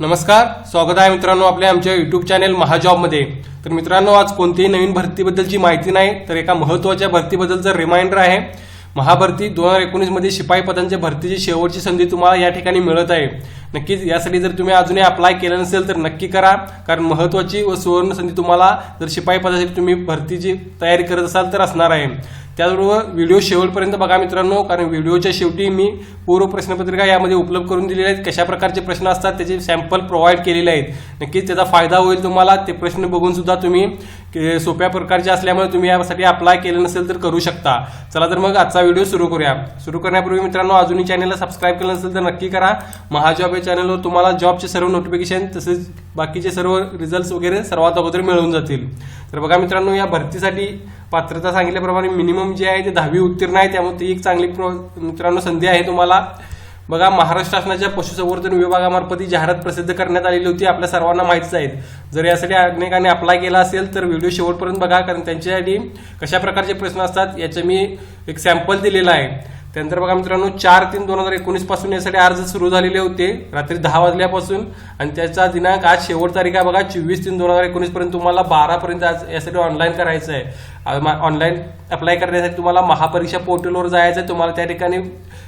नमस्कार स्वागत आहे मित्रांनो आपल्या आमच्या युट्यूब चॅनेल महाजॉबमध्ये. तर मित्रांनो आज कोणतीही नवीन भरतीबद्दलची माहिती नाही तर एका महत्त्वाच्या भरतीबद्दलचं रिमाइंडर आहे. महाभरती दोन हजार एकोणीसमध्ये शिपाई पदांच्या भरतीची शेवटची संधी तुम्हाला या ठिकाणी मिळत आहे. नक्कीच यासाठी जर तुम्ही अजूनही अप्लाय केलं नसेल तर नक्की करा कारण महत्त्वाची व सुवर्ण संधी तुम्हाला जर शिपाई पदासाठी तुम्ही भरतीची तयारी करत असाल तर असणार आहे. त्याचबरोबर व्हिडिओ शेवटपर्यंत बघा मित्रांनो कारण व्हिडिओच्या शेवटी मी पूर्व प्रश्नपत्रिका यामध्ये उपलब्ध करून दिलेल्या आहेत. कशा प्रकारचे प्रश्न असतात त्याचे सॅम्पल प्रोव्हाइड केलेले आहेत. नक्कीच त्याचा फायदा होईल तुम्हाला. ते प्रश्न बघून सुद्धा तुम्ही सोप्या प्रकारचे असल्यामुळे तुम्ही यासाठी अप्लाय केलं नसेल तर करू शकता. चला तर मग आजचा व्हिडिओ सुरू करूया. सुरू करण्यापूर्वी मित्रांनो अजूनही चॅनलला सबस्क्राईब केलं नसेल तर नक्की करा. महाजॉब या चॅनलवर तुम्हाला जॉबचे सर्व नोटिफिकेशन तसेच बाकीचे सर्व रिझल्ट वगैरे सर्वात अगोदर मिळून जातील. तर बघा मित्रांनो या भरतीसाठी पात्रता सांगितल्याप्रमाणे मिनिमम जे आहे ते दहावी उत्तीर्ण आहे त्यामुळे ती एक चांगली मित्रांनो संधी आहे तुम्हाला. बघा महाराष्ट्र शासनाच्या पशुसंवर्धन विभागामार्फत ही जाहिरात प्रसिद्ध करण्यात आलेली होती आपल्या सर्वांना माहितीच आहेत. जर यासाठी अनेकांनी अप्लाय केला असेल तर व्हिडिओ शेवटपर्यंत बघा कारण त्यांच्यासाठी कशा प्रकारचे प्रश्न असतात याचे मी एक सॅम्पल दिलेला आहे. त्यानंतर बघा मित्रांनो चार तीन दोन हजार एकोणीसपासून यासाठी अर्ज सुरू झालेले होते. रात्री दहा वाजल्यापासून. आणि त्याचा दिनांक आज शेवट तारीख आहे बघा चोवीस तीन दोन हजार एकोणीस पर्यंत तुम्हाला बारा पर्यंत आज यासाठी ऑनलाईन करायचं आहे. ऑनलाईन अप्लाय करण्यासाठी तुम्हाला महापरीक्षा पोर्टलवर जायचं आहे. तुम्हाला त्या ठिकाणी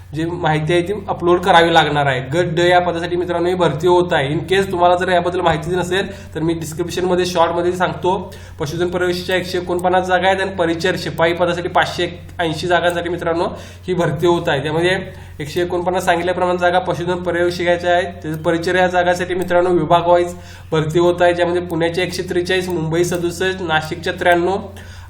जी माहिती आहे ती अपलोड करावी लागणार आहे. गट ड या पदासाठी मित्रांनो ही भरती होत आहे. इन केस तुम्हाला जर याबद्दल माहिती नसेल तर मी डिस्क्रिप्शनमध्ये शॉर्टमध्ये सांगतो. पशुधन प्रवेशच्या एकशे एकोणपन्नास जागा आहेत आणि परिचर शिपाई पदासाठी पाचशे ऐंशी जागांसाठी मित्रांनो ही भरती होत आहे. त्यामध्ये एकशे एकोणपन्नास सांगितल्याप्रमाणे जागा पशुधन पर्यवेक्षकाच्या आहेत. त्याचं परिचर या जागासाठी मित्रांनो विभाग वाईज भरती होत आहे. ज्यामध्ये पुण्याच्या एकशे त्रेचाळीस मुंबई सदुसष्ट नाशिकच्या त्र्याण्णव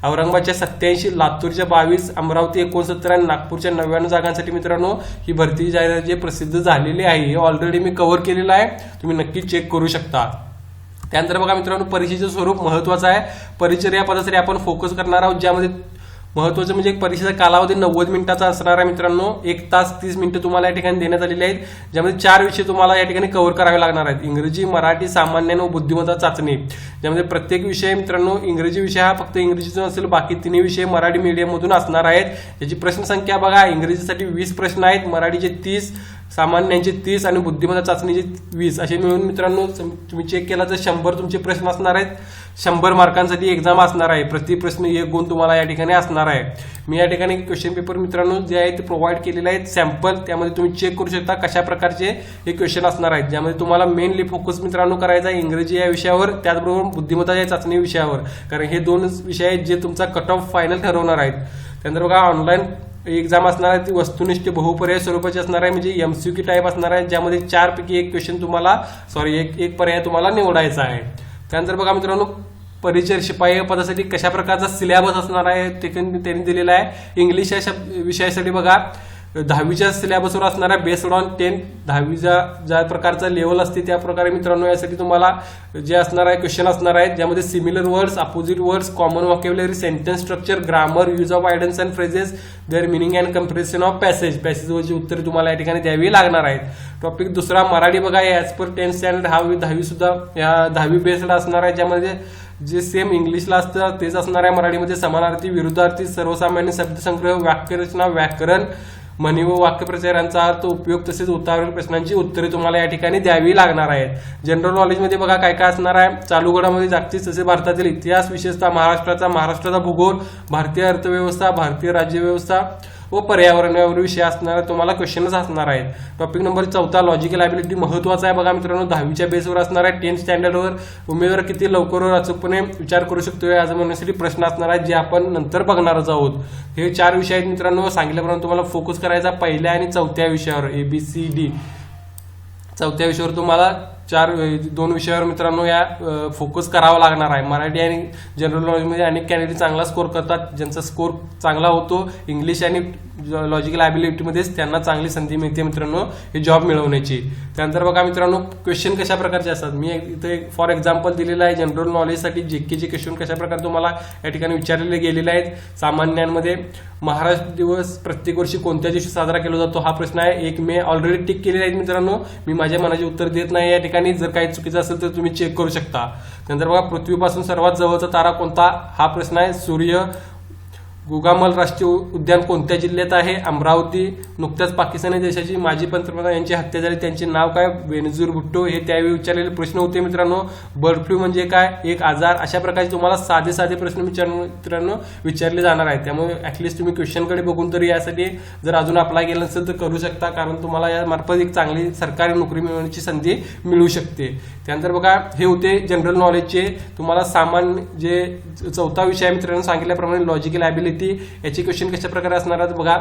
औरंगाबादच्या सत्याऐंशी लातूरच्या बावीस अमरावती एकोणसत्तर आणि नागपूरच्या नव्याण्णव जागांसाठी मित्रांनो ही भरती जाहिरात जे प्रसिद्ध झालेली आहे हे ऑलरेडी मी कव्हर केलेलं आहे. तुम्ही नक्की चेक करू शकता. त्यानंतर बघा मित्रांनो परीक्षेचं स्वरूप महत्वाचं आहे. परीक्षा या पदासाठी आपण फोकस करणार आहोत ज्यामध्ये महत्वाचं म्हणजे परीक्षेचा कालावधी नव्वद मिनिटाचा असणार आहे मित्रांनो. एक तास तीस मिनिटं तुम्हाला या ठिकाणी देण्यात आलेली आहेत. ज्यामध्ये चार विषय तुम्हाला या ठिकाणी कव्हर करावे लागणार आहेत. इंग्रजी मराठी सामान्य व बुद्धिमत्ता चाचणी. ज्यामध्ये प्रत्येक विषय मित्रांनो इंग्रजी विषय हा फक्त इंग्रजीतून असेल बाकी तिन्ही विषय मराठी मीडियममधून असणार आहेत. याची प्रश्न संख्या बघा. इंग्रजीसाठी वीस प्रश्न आहेत. मराठीचे तीस सामान्यांचे तीस आणि बुद्धिमत्ता चाचणीचे वीस. असे मिळून मित्रांनो तुम्ही चेक केला तर शंभर तुमचे प्रश्न असणार आहेत. शंभर मार्कांसाठी एक्झाम असणार आहे. प्रति प्रश्न एक गुण तुम्हाला या ठिकाणी असणार आहे. मी या ठिकाणी क्वेश्चन पेपर मित्रांनो जे आहे ते प्रोव्हाइड केलेले आहेत. सॅम्पल त्यामध्ये तुम्ही चेक करू शकता कशा प्रकारचे हे क्वेश्चन असणार आहेत. ज्यामध्ये तुम्हाला मेनली फोकस मित्रांनो करायचा आहे इंग्रजी या विषयावर त्याचबरोबर बुद्धिमत्ता या चाचणी विषयावर. कारण हे दोन विषय आहेत जे तुमचा कट ऑफ फायनल ठरवणार आहेत. त्यानंतर बघा ऑनलाईन एक्झाम असणार आहे ती वस्तुनिष्ठ बहुपर्याय स्वरूपाची असणार आहे म्हणजे एमसीक्यू टाईप असणार आहे ज्यामध्ये चार पैकी एक क्वेश्चन तुम्हाला सॉरी एक एक पर्याय तुम्हाला निवडायचा आहे. त्यानंतर बघा मित्रांनो परिचय शिपाई पदासाठी कशा प्रकारचा सिलेबस असणार आहे ते त्यांनी त्यांनी दिलेला आहे. इंग्लिश या शब्द विषयासाठी बघा. दहावीच्या सिलेबसवर असणाऱ्या बेस्ड ऑन टेन दहावीचा ज्या प्रकारचा लेवल असते त्या प्रकारे मित्रांनो यासाठी तुम्हाला जे असणार आहे क्वेश्चन असणार आहेत ज्यामध्ये similar words opposite words common vocabulary sentence structure grammar use of idioms and phrases their meaning and comprehension of passage पॅसेजवरची उत्तरे तुम्हाला या ठिकाणी द्यावी लागणार आहेत. टॉपिक दुसरा मराठी बघा ॲज पर टेन्थ स्टँडर्ड दहावी दहावी सुद्धा या दहावी बेस्ड असणार आहे ज्यामध्ये जे सेम इंग्लिशला असतं तेच असणार आहे मराठीमध्ये. समानार्थी विरुद्धार्थी सर्वसामान्य शब्दसंग्रह वाक्यरचना व्याकरण म्हणी व वाक्यप्रचारांचा अर्थ उपयोग तसेच उत्तरावरील प्रश्नांची उत्तरे तुम्हाला या ठिकाणी द्यावी लागणार आहेत. जनरल नॉलेजमध्ये बघा काय काय असणार आहे. चालू घडामध्ये जागतिक तसे भारतातील इतिहास विशेषतः महाराष्ट्राचा महाराष्ट्राचा भूगोल भारतीय अर्थव्यवस्था भारतीय राज्यव्यवस्था व पर्यावरणावर विषय असणारा तुम्हाला क्वेश्चनच असणार आहेत. टॉपिक नंबर चौथा लॉजिकल ॲबिलिटी महत्त्वाचा आहे बघा मित्रांनो. दहावीच्या बेसवर असणार आहे टेन्थ स्टँडर्डवर उमेदवार किती लवकर अचूकपणे विचार करू शकतो आज म्हणण्यासाठी प्रश्न असणार आहे जे आपण नंतर बघणारच आहोत. हे चार विषय आहेत मित्रांनो. सांगितल्याप्रमाणे तुम्हाला फोकस करायचा पहिल्या आणि चौथ्या विषयावर ए बी सी डी चौथ्या विषयावर तुम्हाला चार दोन विषयावर मित्रांनो या फोकस करावा लागणार आहे. मराठी आणि जनरल नॉलेजमध्ये अनेक कॅन्डिडेट चांगला स्कोर करतात. ज्यांचा स्कोर चांगला होतो इंग्लिश आणि लॉजिकल ॲबिलिटीमध्येच त्यांना चांगली संधी मिळते मित्रांनो हे जॉब मिळवण्याची. त्यानंतर बघा मित्रांनो क्वेश्चन कशा प्रकारचे असतात? मी एक- इथे फॉर एक्झाम्पल दिलेलं आहे जनरल नॉलेजसाठी जे के क्वेश्चन कशा प्रकारे तुम्हाला या ठिकाणी विचारलेले गेलेले आहेत. सामान्यांमध्ये महाराष्ट्र दिवस प्रत्येक वर्षी कोणत्या दिवशी साजरा केला जातो हा प्रश्न आहे. एक मे ऑलरेडी टिक केलेला आहे मित्रांनो. मी माझ्या मनाचे उत्तर देत नाही या ठिकाणी. जर काही चुकीचं असेल तर तुम्ही चेक करू शकता. नंतर बघा पृथ्वीपासून सर्वात जवळचा तारा कोणता? हा प्रश्न आहे सूर्य. गुगामल राष्ट्रीय उद्यान कोणत्या जिल्ह्यात आहे? अमरावती नुकत्याच पाकिस्तानी देशाची माजी पंतप्रधान यांची हत्या झाली. त्यांचे नाव काय? वेनजूर भुट्टो. हे त्यावेळी विचारलेले प्रश्न होते मित्रांनो. बर्ड फ्लू म्हणजे काय? एक आजार. अशा प्रकारचे तुम्हाला साधे साधे प्रश्न विचार मित्रांनो विचारले जाणार आहेत. त्यामुळे ऍटलिस्ट तुम्ही क्वेश्चनकडे बघून तरी यासाठी जर अजून अप्लाय केलं नसेल तर करू शकता. कारण तुम्हाला या मार्फत एक चांगली सरकारी नोकरी मिळवण्याची संधी मिळू शकते. त्यानंतर बघा हे होते जनरल नॉलेजचे तुम्हाला सामान्य जे चौथा विषय मित्रांनो सांगितल्याप्रमाणे लॉजिकल ॲबिलिटी याचे क्वेश्चन कशा प्रकारे असणार आहेत बघा.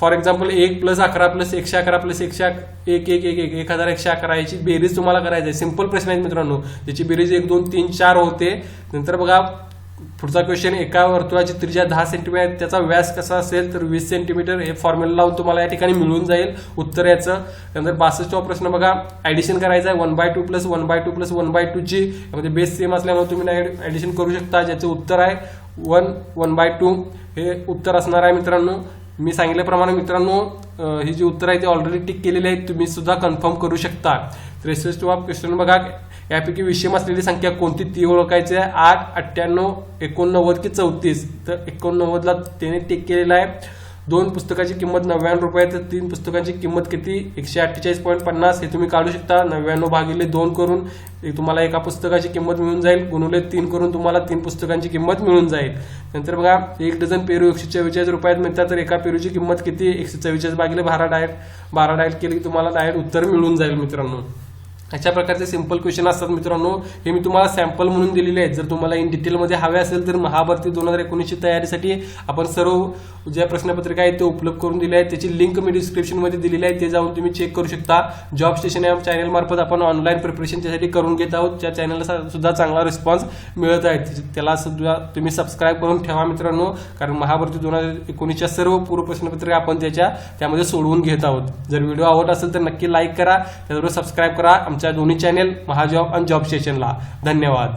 फॉर एक्झाम्पल एक प्लस अकरा प्लस एकशे अकरा प्लस एकशे एक एक एक एक एक हजार एकशे अकरा याची बेरीज तुम्हाला करायची आहे. सिंपल प्रश्न आहेत मित्रांनो. त्याची बेरीज एक दोन तीन चार होते. नंतर बघा पुढचा क्वेश्चन एका वर्तुळाची त्रिज्या दहा सेंटीमीटर त्याचा व्यास कसा असेल तर वीस सेंटीमीटर हे फॉर्म्युला लावून तुम्हाला या ठिकाणी मिळून जाईल. उत्तर याचं. नंतर बासष्टवा प्रश्न बघा. ऍडिशन करायचं आहे. One by two plus one by two plus one by टूची म्हणजे बेस सेम असल्यामुळे तुम्ही ऍडिशन करू शकता ज्याचं उत्तर आहे. वन वन बाय टू हे उत्तर असणार आहे मित्रांनो. मी सांगितल्याप्रमाणे मित्रांनो ही जी उत्तर आहे ती ऑलरेडी टिक केलेली आहेत. तुम्ही सुद्धा कन्फर्म करू शकता. त्रेसष्ट ऑफ क्वेश्चन बघा यापैकी विषम असलेली संख्या कोणती? ती ओळखायची आहे आठ अठ्ठ्याण्णव एकोणनव्वद की चौतीस. तर एकोणनव्वदला त्याने टिक केलेला आहे. दोन पुस्तकाची किंमत नव्याण्णव रुपये तर तीन पुस्तकांची किंमत किती? एकशे अठ्ठेचाळीस पॉईंट पन्नास. हे तुम्ही काढू शकता. नव्याण्णव भागिले दोन करून एक तुम्हाला एका पुस्तकाची किंमत मिळून जाईल. गुणुले तीन करून तुम्हाला तीन पुस्तकांची किंमत मिळून जाईल. नंतर बघा एक डझन पेरू एकशे चव्वेचाळीस रुपयात मिळतात. तर एका पेरूची किंमत किती? एकशे चव्वेचाळीस भागिले बारा डायरेक्ट बारा डायट केली की तुम्हाला डायरेक्ट उत्तर मिळून जाईल मित्रांनो. अशा प्रकारचे सिंपल क्वेश्चन असतात मित्रांनो. हे मी तुम्हाला सॅम्पल म्हणून दिलेले आहेत. जर तुम्हाला इन डिटेलमध्ये हवे असेल तर महाभारती दोन हजार एकोणीसची तयारीसाठी आपण सर्व ज्या प्रश्नपत्रिका आहेत ते उपलब्ध करून दिले आहेत. त्याची लिंक मी डिस्क्रिप्शनमध्ये दिलेली आहे. ते जाऊन तुम्ही चेक करू शकता. जॉब स्टेशन या चॅनलमार्फत आपण ऑनलाईन प्रिपरेशन त्यासाठी करून घेत आहोत. त्या चॅनलला सुद्धा चांगला रिस्पॉन्स मिळत आहे. त्याला सुद्धा तुम्ही सबस्क्राईब करून ठेवा मित्रांनो. कारण महाभारती दोन हजार एकोणीसच्या सर्व पूर्व प्रश्नपत्रिका आपण त्याच्या त्यामध्ये सोडवून घेत आहोत. जर व्हिडिओ आवडत असेल तर नक्की लाईक करा. त्याबरोबर सबस्क्राईब करा. आमच्या दोन्ही चॅनेल महाजॉब आणि जॉब स्टेशनला धन्यवाद.